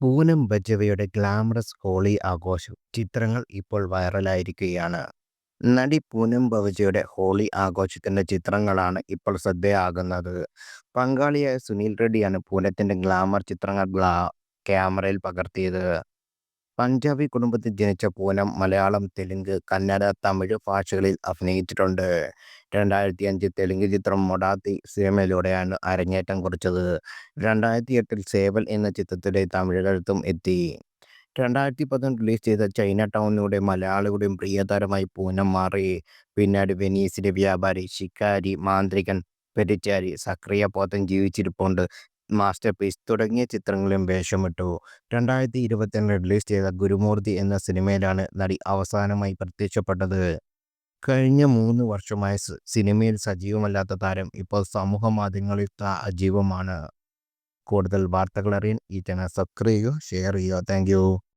Poonam ബജവയുടെ glamorous holy ആഘോഷം ചിത്രങ്ങൾ ഇപ്പോൾ വൈറലായിരിക്കുകയാണ്. നടി പൂനം ബവജയുടെ ഹോളി ആഘോഷത്തിന്റെ ചിത്രങ്ങളാണ് ഇപ്പോൾ ശ്രദ്ധയാകുന്നത് പങ്കാളിയായ സുനിൽ റെഡ്ഡിയാണ് പൂനത്തിന്റെ ഗ്ലാമർ ചിത്രങ്ങൾ ഗ്ലാ ക്യാമറയിൽ പകർത്തിയത്. പഞ്ചാബി കുടുംബത്തിൽ ജനിച്ച പൂനം മലയാളം, തെലുങ്ക്, കന്നഡ, തമിഴ് ഭാഷകളിൽ അഭിനയിച്ചിട്ടുണ്ട്. രണ്ടായിരത്തിയഞ്ചിൽ തെലുങ്ക് ചിത്രം മൊടാത്തി സിനിമയിലൂടെയാണ് അരങ്ങേറ്റം കുറിച്ചത്. രണ്ടായിരത്തി എട്ടിൽ സേവൽ എന്ന ചിത്രത്തിലെ തമിഴകത്തും എത്തി. രണ്ടായിരത്തി പതിനൊന്ന് റിലീസ് ചെയ്ത ചൈന ടൗണിലൂടെ മലയാളികളുടെയും പ്രിയതാരമായി പൂനം മാറി. പിന്നീട് വെനീസിലെ വ്യാപാരി, ശിക്കാരി, മാന്ത്രികൻ, പെരിച്ചാരി സക്രിയ പോത്തൻ ജീവിച്ചിരിപ്പുണ്ട്, മാസ്റ്റർ പീസ് തുടങ്ങിയ ചിത്രങ്ങളിലും വേഷമിട്ടു. രണ്ടായിരത്തി ഇരുപത്തിരണ്ട് റിലീസ് ചെയ്ത ഗുരുമൂർത്തി എന്ന സിനിമയിലാണ് നടി അവസാനമായി പ്രത്യക്ഷപ്പെട്ടത്. കഴിഞ്ഞ മൂന്ന് വർഷമായി സിനിമയിൽ സജീവമല്ലാത്ത താരം ഇപ്പോൾ സമൂഹ മാധ്യമങ്ങളിൽ അജീവമാണ് കൂടുതൽ വാർത്തകളറിയാൻ ഈ ചാനൽ സബ്സ്ക്രൈബ് ചെയ്യുക, ഷെയർ ചെയ്യുക. Thank you